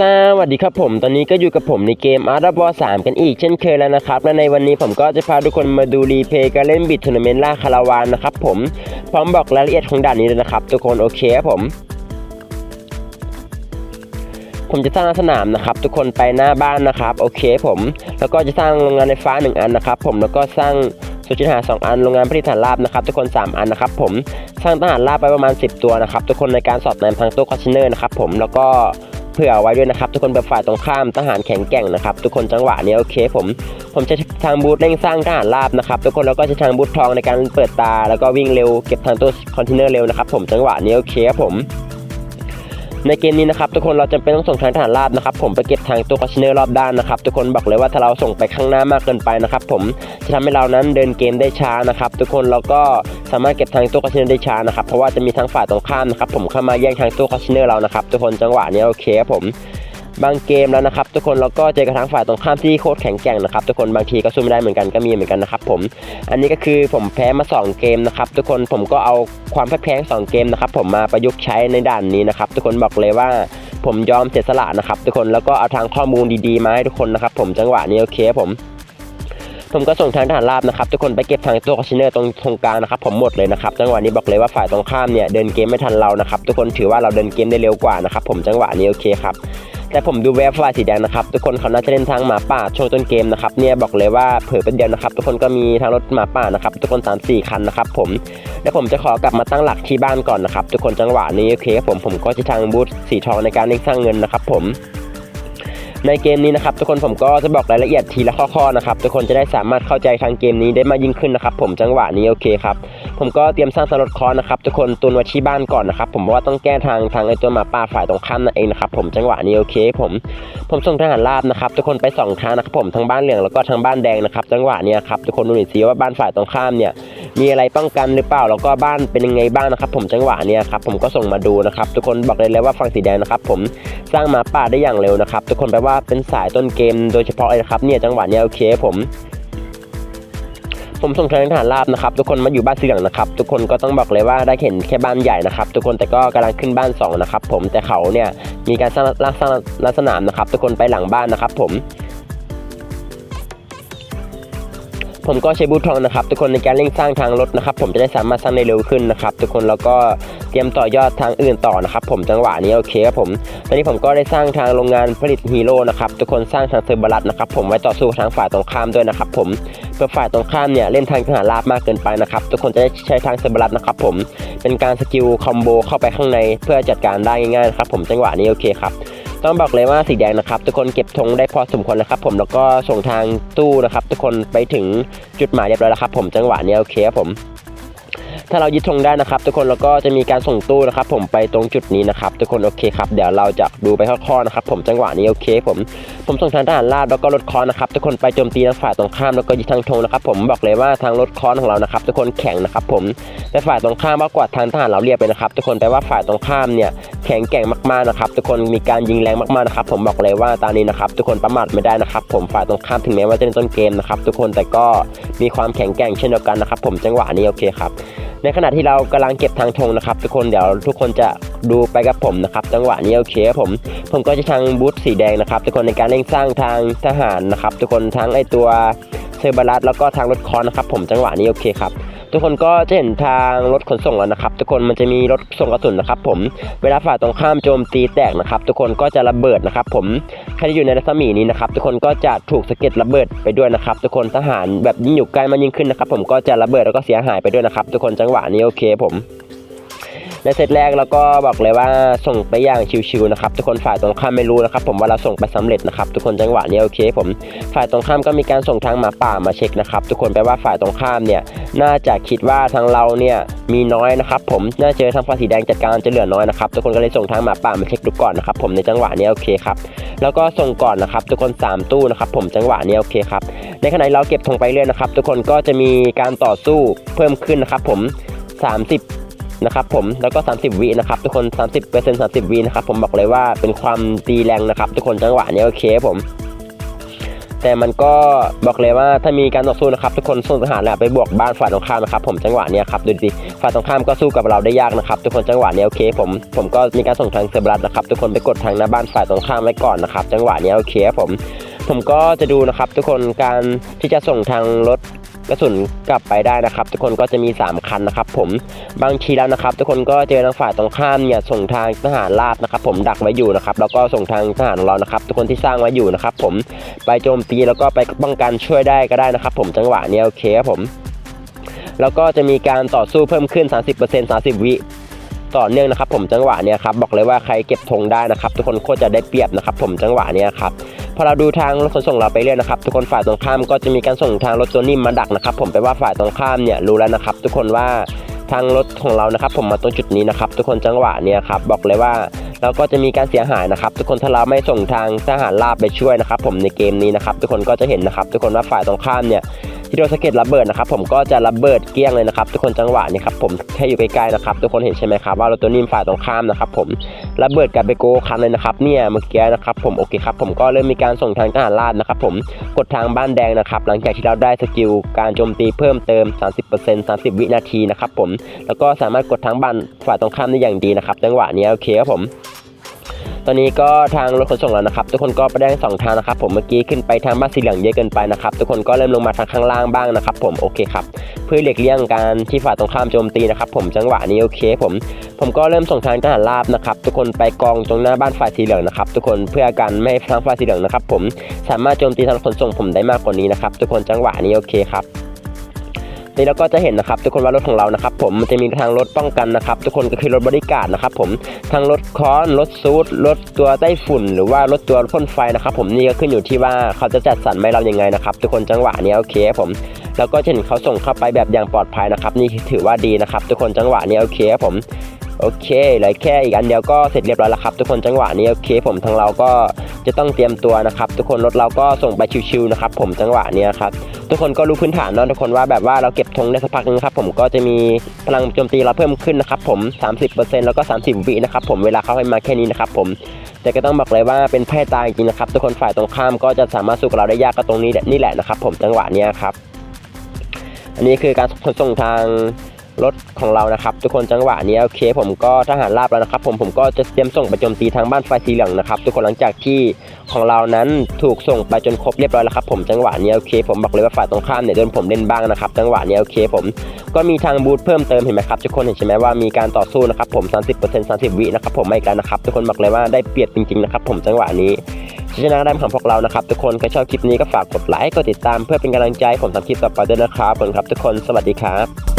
สวัสดีครับผม ตอนนี้ก็อยู่กับผมในเกม Art of War 3 กันอีกเช่นเคยแล้วนะครับ และในวันนี้ผมก็จะพาทุกคนมาดูรีเพย์การเล่นบิดทัวร์นาเมนต์ล่าคาราวานนะครับผม พร้อมบอกรายละเอียดของด่านนี้เลยนะครับ ทุกคนโอเคครับผม ผมจะสร้างสนามนะครับ ทุกคนไปหน้าบ้านนะครับ โอเคผม แล้วก็จะสร้างโรงงานไฟฟ้าหนึ่งอันนะครับ ผม แล้วก็สร้างสุจินหาสองอัน โรงงานผลิตฐานราบนะครับ ทุกคน 3 อันนะครับ ผม สร้างทหารราบไปประมาณ 10 ตัวนะครับ ทุกคนในการสอดแนมทางตู้คอนเทนเนอร์นะครับ ผม แล้วก็ เผื่อไว้ด้วยนะครับทุกคนเป็นฝ่ายตรงข้ามทหารแข็งแกร่งนะครับทุกคนจังหวะนี้โอเคผมผมจะทางบูธเร่งสร้างทหารราบนะครับทุกคนแล้วก็จะทางบูธทองในการเปิดตา แล้วก็วิ่งเร็วเก็บทางตู้คอนเทนเนอร์เร็วนะครับผมจังหวะนี้โอเคครับผม ในเกมนี้นะครับทุกคนเราจำเป็นต้องส่งทางทหารราบนะครับผมไปเก็บทางตัวคาชเนเนอร์รอบด้านนะครับทุกคนบอกเลยว่าถ้าเราส่งไปข้างหน้ามากเกินไปนะครับผมจะทำให้เรานั้นเดินเกมได้ช้านะครับทุกคนเราก็สามารถเก็บทางตัวคาชเนเนอร์ได้ช้านะครับเพราะว่าจะมีทางฝ่ายตรงข้ามนะครับผมเข้ามาแย่งทางตัวคอนเทนเนอร์เรานะครับทุกคนจังหวะนี้โอเคครับผม บางเกมแล้วนะครับทุกคนเราก็เจอกับทางฝ่ายตรงข้ามที่โคตรแข็งแกร่งนะครับทุกคนบางทีก็สู้ไม่ได้เหมือนกันก็มีเหมือนกันนะครับผมอันนี้ก็คือผมแพ้มา 2 เกมนะครับทุกคนผมก็เอาความพ่ายแพ้สองเกมนะครับผมมาประยุกต์ใช้ในด่านนี้นะครับทุกคนบอกเลยว่าผมยอมเสียสละนะครับทุกคนแล้วก็เอาทางข้อมูลดีๆมาให้ทุกคนนะครับผมจังหวะนี้โอเคผมผมก็ส่งทางทหารราบนะครับทุกคนไปเก็บทางตัวคอนเทนเนอร์ตรงตรงกลางนะครับผมหมดเลยนะครับจังหวะนี้บอกเลยว่าฝ่ายตรงข้ามเนี่ยเดินเกมไม่ทันเรานะครับทุกคนถือว่าเราเดินเกมได้เร็วกว่านะครับผมจังหวะนี้โอเคครับ แต่ผมดูแวบฝ่ายสีแดงนะครับทุกคนเขาน่าจะเล่นทางหมาป่าช่วงต้นเกมนะครับเนี่ยบอกเลยว่าเผลอเป็นเดียวนะครับทุกคนก็มีทางรถหมาป่านะครับทุกคน3ามสี่คันนะครับผมแล้วผมจะขอกลับมาตั้งหลักที่บ้านก่อนนะครับทุกคนจังหวะนี้โอเคครับผมผมก็จะทางบูธสีทองในการเล่นสร้างเงินนะครับผมในเกมนี้นะครับทุกคนผมก็จะบอกรายละเอียดทีละข้อๆนะครับทุกคนจะได้สามารถเข้าใจทางเกมนี้ได้มากยิ่งขึ้นนะครับผมจังหวะนี้โอเคครับ ผมก็เตรียมสร้างสล็อตคอร์นะครับทุกคนตุนไว้ที่บ้านก่อนนะครับผมว่าต้องแก้ทางทางไอตัวหมาป่าฝ่ายตรงข้ามนั่นเองนะครับผมจังหวะนี้โอเคผมผมส่งทหารราบนะครับทุกคนไปสองทางนะครับผมทั้งบ้านเหลืองแล้วก็ทางบ้านแดงนะครับจังหวะนี้ครับทุกคนดูหน่อยสิว่าบ้านฝ่ายตรงข้ามเนี่ยมีอะไรป้องกันหรือเปล่าแล้วก็บ้านเป็นยังไงบ้างนะครับผมจังหวะนี้ครับผมก็ส่งมาดูนะครับทุกคนบอกเลยเลยว่าฝั่งสีแดงนะครับผมสร้างหมาป่าได้อย่างเร็วนะครับทุกคนแปลว่าเป็นสายต้นเกมโดยเฉพาะเลยนะครับเนี่ยจังหวะนี้โอเคผม ผมส่งทางฐานราบนะครับทุกคนมาอยู่บ้านสีเหลังนะครับทุกคนก็ต้องบอกเลยว่าได้เห็นแค่บ้านใหญ่นะครับทุกคนแต่ก็กำลังขึ้นบ้านสองนะครับผมแต่เขาเนี่ยมีการสร้างสร้างลักษณะนะครับทุกคนไปหลังบ้านนะครับผมผมก็ใช้บูททองนะครับทุกคนในการเร่งสร้างทางรถนะครับผมจะได้สามารถสร้างได้เร็วขึ้นนะครับทุกคนแล้วก็ เตรียมต่อยอดทางอื่นต่อนะครับผมจังหวะนี้โอเคครับผมตอนนี้ผมก็ได้สร้างทางโรงงานผลิตฮีโร่นะครับทุกคนสร้างทางเซอร์บรัสนะครับผมไว้ต่อสู้ทางฝ่ายตรงข้ามด้วยนะครับผมเพื่อฝ่ายตรงข้ามเนี่ยเล่นทางทหารราบมากเกินไปนะครับทุกคนจะได้ใช้ทางเซอร์บรัสนะครับผมเป็นการสกิลคอมโบเข้าไปข้างในเพื่อจัดการได้ง่ายๆนะครับผมจังหวะนี้โอเคครับต้องบอกเลยว่าสีแดงนะครับทุกคนเก็บธงได้พอสมควรนะครับผมแล้วก็ส่งทางตู้นะครับทุกคนไปถึงจุดหมายเรียบร้อยแล้วครับผมจังหวะนี้โอเคครับผม ถ้าเรายึดธงได้นะครับ ทุกคนแล้วก็จะมีการส่งตู้นะครับ ผมไปตรงจุดนี้นะครับ ทุกคนโอเคครับเดี๋ยวเราจะดูไปข้อๆนะครับผมจังหวะนี้โอเค ผมผมส่งทางทหารลาดแล้วก็รถคอนนะครับทุกคนไปโจมตีทางฝ่ายตรงข้ามแล้วก็ยึดทางธงนะครับ ผมบอกเลยว่าทางรถคอนของเรานะครับ ทุกคนแข็งนะครับ ผมแต่ฝ่ายตรงข้ามมากกว่าทางทหารเราเรียบไปนะครับ ทุกคนแปลว่าฝ่ายตรงข้ามเนี่ย แข็งแกร่งมากๆนะครับทุกคนมีการยิงแรงมากๆนะครับผมบอกเลยว่าตอนนี้นะครับทุกคนประมาทไม่ได้นะครับผมฝ่ายตรงข้ามถึงแม้ว่าจะเป็นต้นเกมนะครับทุกคนแต่ก็มีความแข็งแกร่งเช่นเดียวกันนะครับผมจังหวะนี้โอเคครับในขณะที่เรากำลังเก็บทางธงนะครับทุกคนเดี๋ยวทุกคนจะดูไปกับผมนะครับจังหวะนี้โอเคครับผม ผมก็จะทางบูธสีแดงนะครับทุกคนในการเร่งสร้างทางทหารนะครับทุกคนทั้งไอตัวเซอร์บารัสแล้วก็ทางรถคอนนะครับผมจังหวะนี้โอเคครับ ทุกคนก็จะเห็นทางรถขนส่งแล้วนะครับ ทุกคนมันจะมีรถส่งกระสุนนะครับ ผมเวลาฝ่ายตรงข้ามโจมตีแตกนะครับ ทุกคนก็จะระเบิดนะครับ ผมใครที่อยู่ในรัศมีนี้นะครับ ทุกคนก็จะถูกสะเก็ดระเบิดไปด้วยนะครับ ทุกคนทหารแบบยิ่งอยู่ใกล้มันยิ่งขึ้นนะครับ ผมก็จะระเบิดแล้วก็เสียหายไปด้วยนะครับ ทุกคนจังหวะนี้โอเคผม ในเซตแรกเราก็บอกเลยว่าส่งไปอย่างชิวๆนะครับทุกคนฝ่ายตรงข้ามไม่รู้นะครับผมว่าเราส่งไปสำเร็จนะครับทุกคนจังหวะนี้โอเค ผมฝ่ายตรงข้ามก็มีการส่งทางหมาป่ามาเช็คนะครับทุกคนแปลว่าฝ่ายตรงข้ามเนี่ยน่าจะคิดว่าทางเราเนี่ยมีน้อยนะครับผมน่าเจอทางฝ่ายสีแดงจัดการจะเหลือน้อยนะครับทุกคนก็เลยส่งทางหมาป่ามาเช็คดูก่อนนะครับผมในจังหวะนี้โอเคครับแล้วก็ส่งก่อนนะครับทุกคนสามตู้นะครับผมจังหวะนี้โอเคครับในขณะเราเก็บธงไปเรื่อยนะครับทุกคนก็จะมีการต่อสู้เพิ่มขึ้นนะครับผม 30 นะครับผมแล้วก็ 30วินะครับทุกคน 30เปอร์เซ็นต์30วินะครับผมบอกเลยว่าเป็นความตีแรงนะครับ ทุกคนจังหวะนี้โอเคผม แต่มันก็บอกเลยว่าถ้ามีการต่อสู้นะครับ ทุกคนส่งทหารแหละไปบวกบ้านฝ่ายตรงข้ามนะครับ ผมจังหวะนี้ครับดูดิฝ่ายตรงข้ามก็สู้กับเราได้ยากนะครับ ทุกคนจังหวะนี้โอเค ผมผมก็มีการส่งทางเซอร์บรัสนะครับ ทุกคนไปกดทางหน้าบ้านฝ่ายตรงข้ามไว้ก่อนนะครับ จังหวะนี้โอเคครับผมผมก็จะดูนะครับทุกคนการที่จะส่งทางรถ กระสุนกลับไปได้นะครับ ทุกคนก็จะมี 3 คันนะครับ ผมบางทีแล้วนะครับ ทุกคนก็เจอทางฝ่ายตรงข้ามเนี่ยส่งทางทหารราบนะครับ ผมดักไว้อยู่นะครับแล้วก็ส่งทางทหารของเรานะครับ ทุกคนที่สร้างไว้อยู่นะครับ ผมไปโจมตีแล้วก็ไปป้องกันช่วยได้ก็ได้นะครับ ผมจังหวะเนี้ยโอเคครับผมแล้วก็จะมีการต่อสู้เพิ่มขึ้น 30% 30 วิต่อเนื่องนะครับผมจังหวะเนี้ยครับบอกเลยว่าใครเก็บธงได้นะครับ ทุกคนโคตรจะได้เปรียบนะครับ ผมจังหวะเนี้ยครับ พอเราดูทางรถขนส่งเราไปเรื่อยนะครับทุกคนฝ่ายตรงข้ามก็จะมีการส่งทางรถตัวนิ่มมาดักนะครับผมไปว่าฝ่ายตรงข้ามเนี่ยรู้แล้วนะครับ ทุกคนว่าทางรถของเรานะครับ ผมมาตรงจุดนี้นะครับ ทุกคนจังหวะเนี่ยครับบอกเลยว่าเราก็จะมีการเสียหายนะครับ ทุกคนถ้าเราไม่ส่งทางทหารราบไปช่วยนะครับ ผมในเกมนี้นะครับ ทุกคนก็จะเห็นนะครับ ทุกคนว่าฝ่ายตรงข้ามเนี่ยที่โดนสะเก็ดระเบิดนะครับ ผมก็จะระเบิดเกลี้ยงเลยนะครับ ทุกคนจังหวะนี้ครับผมแค่อยู่ใกล้ๆนะครับ ทุกคนเห็นใช่ไหมครับว่ารถตัวนิ่มฝ่ายตรงข้ามนะครับ ผม ระเบิดกับเบโกคันเลยนะครับเนี่ยเมื่อกี้นะครับผมโอเคครับผมก็เริ่มมีการส่งทางทหารราดนะครับผมกดทางบ้านแดงนะครับหลังจากที่เราได้สกิลการโจมตีเพิ่มเติม 30% 30 วินาทีนะครับผมแล้วก็สามารถกดทางบ้านฝ่ายตรงข้ามได้อย่างดีนะครับจังหวะนี้โอเคครับผม ตอนนี้ก็ทางรถขนส่งแล้วนะครับทุกคนก็ไปได้สองทางนะครับผมเมื่อกี้ขึ้นไปทางบ้านสีเหลืองเยอะเกินไปนะครับทุกคนก็เริ่มลงมาทางข้างล่างบ้างนะครับผมโอเคครับเพื่อเลีกเลี่ยงการที่ฝ่ายตรงข้ามโจมตีนะครับผมจังหวะนี้โอเคผม ผมก็เริ่มส่งทางทหารราบนะครับทุกคนไปกองตรงหน้าบ้านฝ่ายสีเหลืองนะครับทุกคนเพื่อการไม่ให้ทางฝ่ายสีเหลืองนะครับผมสามารถโจมตีทางขนส่งผมได้มากกว่านี้นะครับทุกคนจังหวะนี้โอเคครับ นี่เราก็จะเห็นนะครับทุกคนว่ารถของเรานะครับผมมันจะมีทางรถป้องกันนะครับทุกคนก็คือรถบริการนะครับผมทางรถค้อนรถซูดรถตัวไต้ฝุ่น หรือว่ารถตัวพ่นไฟนะครับผมนี่ก็ขึ้นอยู่ที่ว่าเขาจะจัดสรรให้เรายังไงนะครับทุกคนจังหวะนี้โอเคครับผมแล้วก็เห็นเขาส่งเข้าไปแบบอย่างปลอดภัยนะครับนี่ถือว่าดีนะครับทุกคนจังหวะนี้โอเคครับผม โอเคเหลือแค่อีกอันเดียวก็เสร็จเรียบร้อยแล้วครับ ทุกคนจังหวะนี้โอเค ผมทางเราก็จะต้องเตรียมตัวนะครับ ทุกคนรถเราก็ส่งไปชิวๆนะครับ ผมจังหวะนี้ครับทุกคนก็รู้พื้นฐานเนาะทุกคนว่าแบบว่าเราเก็บธงได้สักพักนึงครับผมก็จะมีพลังโจมตีเราเพิ่มขึ้นนะครับผม 30%แล้วก็ 30 วินะครับผมเวลาเข้าให้มาแค่นี้นะครับผมแต่ก็ต้องบอกเลยว่าเป็นแพ้ตายจริงนะครับ ทุกคนฝ่ายตรงข้ามก็จะสามารถสู้กับเราได้ยากก็ตรงนี้นี่แหละนะครับ ผมจังหวะนี้ครับอันนี้คือการขนส่งทาง รถของเรานะครับทุกคนจังหวะนี้โอเค ผมก็ทหารราบแล้วนะครับ ผมผมก็จะเตรียมส่งไปโจมตีทางบ้านไฟสีเหลืองนะครับทุกคนหลังจากที่ของเรานั้นถูกส่งไปจนครบเรียบร้อยแล้วครับผมจังหวะนี้โอเค ผมบอกเลยว่าฝ่ายตรงข้ามเนี่ยโดนผมเล่นบ้างนะครับจังหวะนี้โอเค ผมก็มีทางบูทเพิ่มเติมเห็นไหมครับทุกคนเห็นใช่ไหมว่ามีการต่อสู้นะครับผม 30% 30 วินะครับผมไม่กแล้วนะครับทุกคนบอกเลยว่าได้เปรียบจริงๆนะครับผมจังหวะนี้ชนะได้ของพวกเรานะครับทุกคนใครชอบคลิปนี้ก็ฝากกดไลค์กดติดตามเพื่อเป็นกำลังใจผมทำคลิปต่อไปด้วยนะครับขอบคุณครับทุกคนสวัสดีครับ